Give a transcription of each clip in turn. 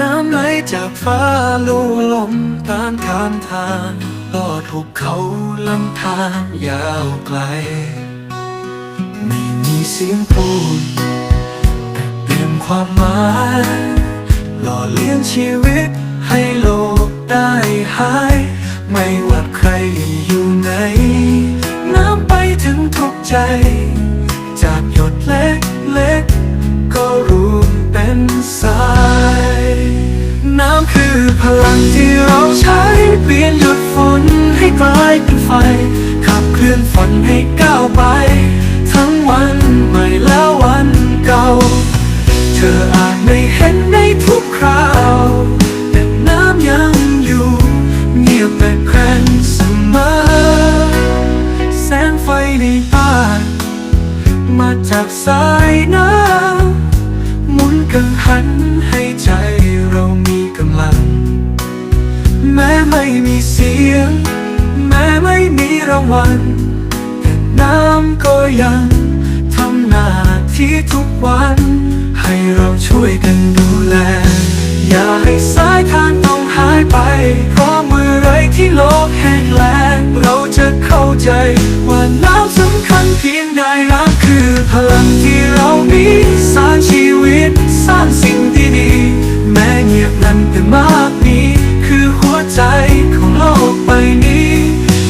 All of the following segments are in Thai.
น้ำไหลจากฟ้าลู่ลมตามทางทางลอดหุบเขาลำธารยาวไกล ไม่มีเสียงพูดแต่เปลี่ยนความหมายหล่อเลี้ยงชีวิตให้โลกได้หาย ไม่ว่าใครอยู่ไหน น้ำไปถึงทุกใจ งที่เราใช้เปลี่ยนหยดฝนให้กลายเป็นไฟ ขับเคลื่อนฝันให้ก้าวไป ทั้งวันใหม่และวันเก่า เธออาจไม่เห็นในทุกคราว แต่น้ำยังอยู่เงียบแต่แกร่งเสมอ แสงไฟในบ้าน มาจากสายน้ำหมุนกังหัน ไม่มีเสียง แม้ไม่มีรางวัล แต่น้ำก็ยังทำหน้าที่ทุกวัน ให้เราช่วยกันดูแล อย่าให้สายทานต้องหายไป เพราะเมื่อไรที่โลกแห้งแล้งเราจะเข้าใจ ว่าน้ำสำคัญเพียงใดน้ำคือพลังที่เรามีสร้างชีวิต สร้างสิ่งดีๆแม้เงียบนั้นแต่มาก ใจของโลกใบนี้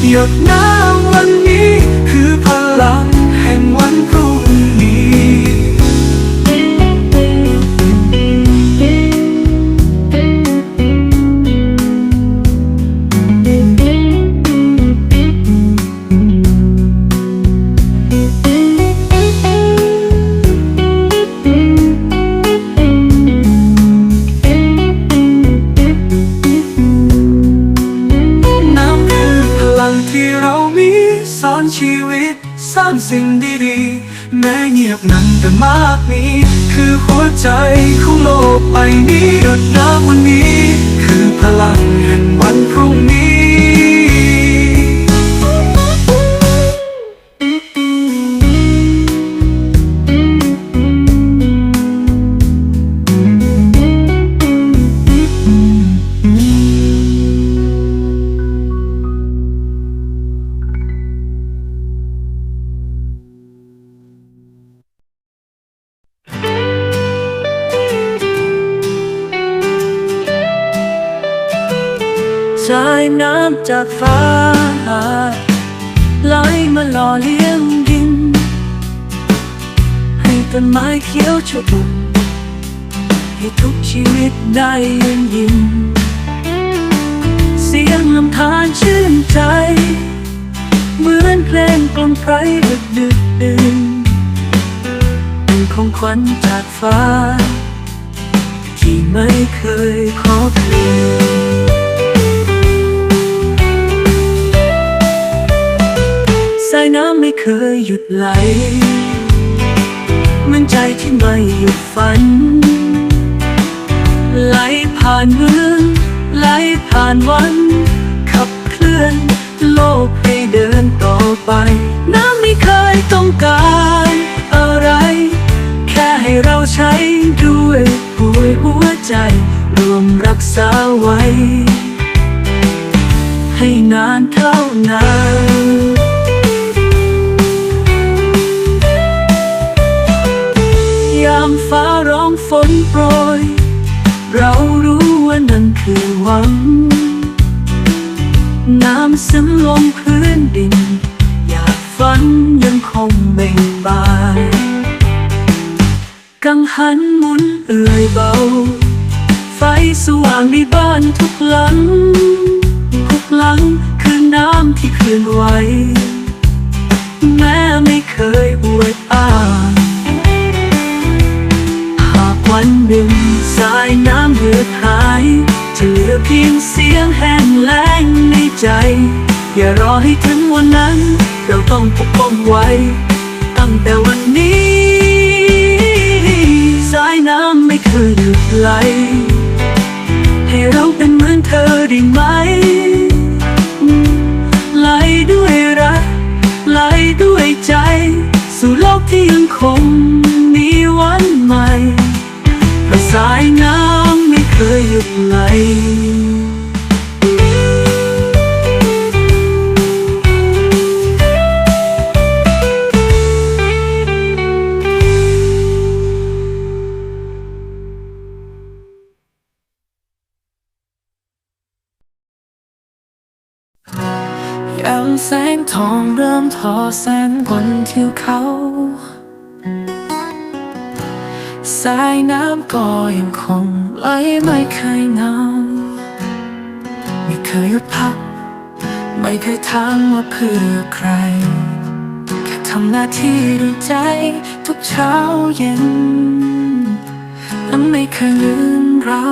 หยดน้ำวันนี้ ใจของโลกใบนี้ จากฟ้าไหลมาหล่อเลี้ยงดิน ให้ต้นไม้เขียวชอุ่มให้ทุกชีวิตได้ยืนยิ้มเสียงลำธารชื่นใจ เหมือนเพลงกลอมไพรดึกดึกดื่นเป็นของขวัญจากฟ้า ที่ไม่เคยขอคืน ไม่เคยหยุดไหลเหมือนใจที่ไม่หยุดฝัน ไหลผ่านเมืองไหลผ่านวัน ขับเคลื่อนโลกให้เดินต่อไป น้ำไม่เคยต้องการอะไร แค่ให้เราใช้ด้วยหัวหัวใจ รวมรักษาไว้ ให้นานเท่านาน ปรย เรารู้ว่านั่นคือหวัง น้ำซึมลงพื้นดิน อยากฝันยังคงเบ่งบาน กังหันหมุนเอื่อยเบา ไฟสว่างในบ้านทุกหลัง ทุกหลังคือน้ำที่เคลื่อนไหว แม้ไม่เคยอวดอ้าง ดึงสายน้ำเหือดหายจะเหลือเพียงเสียงแห้งแล้งในใจ อย่ารอให้ถึงวันนั้น เราต้องปกป้องไว้ ตั้งแต่วันนี้ สายน้ำไม่เคยหยุดไหล ให้เราเป็นเหมือนเธอได้ไหม ไหลด้วยรัก ไหลด้วยใจ สู่โลกที่ยังคงมีวันใหม่าะสายน้ำไม่เคยหยุดไหลยามแสงทองเริ่มทอแสงบนทิวเขา สายน้ำก็ยังคงไหลไม่เคยเงาไม่เคยหยุดพัก ไม่เคยถามว่าเพื่อใคร แค่ทำหน้าที่ด้วยใจทุกเช้าเย็นและไม่เคยลืมเรา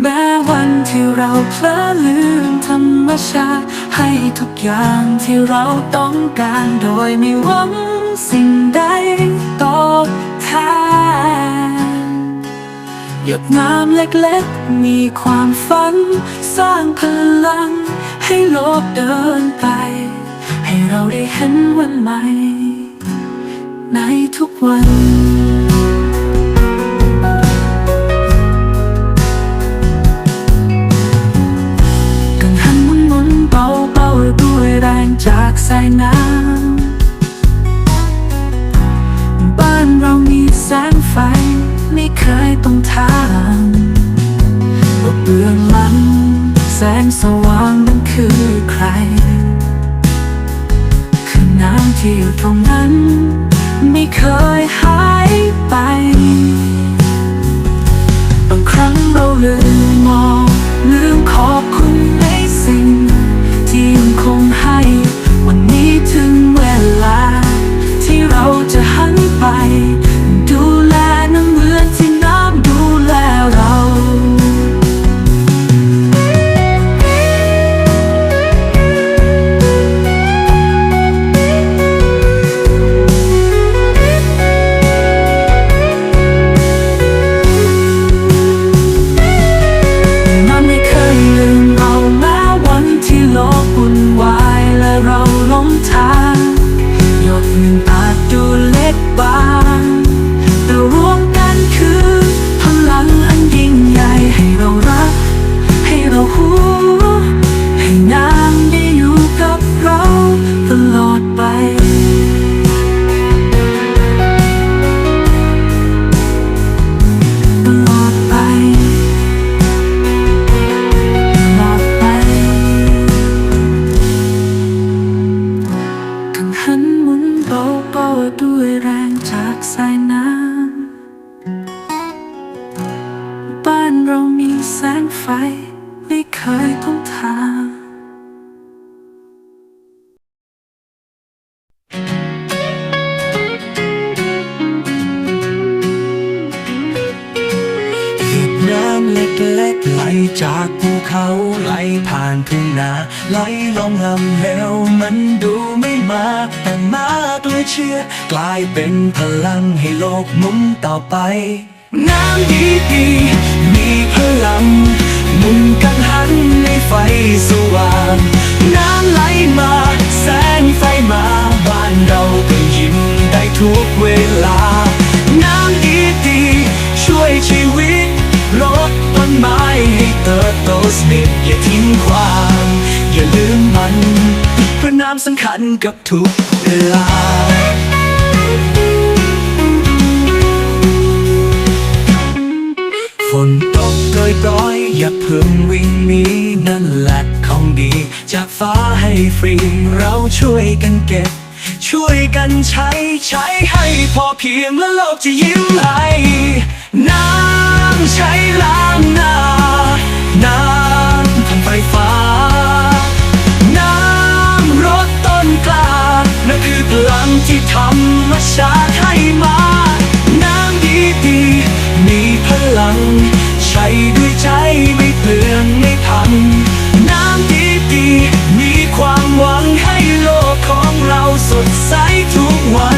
แม้วันที่เราเพลอลืมธรรมชาติ ให้ทุกอย่างที่เราต้องการโดยไม่หวังสิ่งใด บแทนหยดน้ำเล็กๆ มีความฝัน สร้างพลัง ให้โลกเดินไป ให้เราได้เห็นวันใหม่ ในทุกวันกังหันหมุนมุนเบาเบาๆด้วยแรงจากสายน้ำ ต้องถามว่าเบื้องหลังแสงสว่างนั้นคือใคร คือน้ำที่อยู่ตรงนั้น ไม่เคยหายไป บางครั้งเราลืมมองลืมขอบ จากภูเขาไหลผ่านทุ่งนาไหลลงลำเหวมันดูไม่มากแต่มากเลยเชื่อ กลายเป็นพลังให้โลกมุนต่อไป น้ำดีดีมีพลังมุนกังหันในไฟสว่าง น้ำไหลมาแสงไฟมาบ้านเราก็ยิ้มได้ทุกเวลา น้ำดีดีช่วยชีวิตรดต้นไม้ เติบโตสนิทอย่าทิ้งความ อย่าลืมมันเพราะน้ำสำคัญกับทุกเวลาฝนตกโปรยปรอยอย่าเพิ่งวิ่งหนีนั่นแหละของดี จากฟ้าให้ฟรีเราช่วยกันเก็บ ช่วยกันใช้ใช้ให้พอเพียงและโลกจะยิ้มให้น้ำใช้ล้างหน้า น้ำทำไฟฟ้า น้ำรดต้นกล้านั่นคือพลังที่ธรรมชาติให้มา น้ำดีดีมีพลัง ใช้ด้วยใจไม่เปลืองไม่พัง น้ำดีดีมีความหวังให้โลกของเราสดใสทุกวัน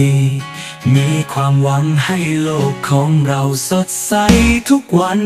ดี มีความหวังให้โลกของเราสดใสทุกวัน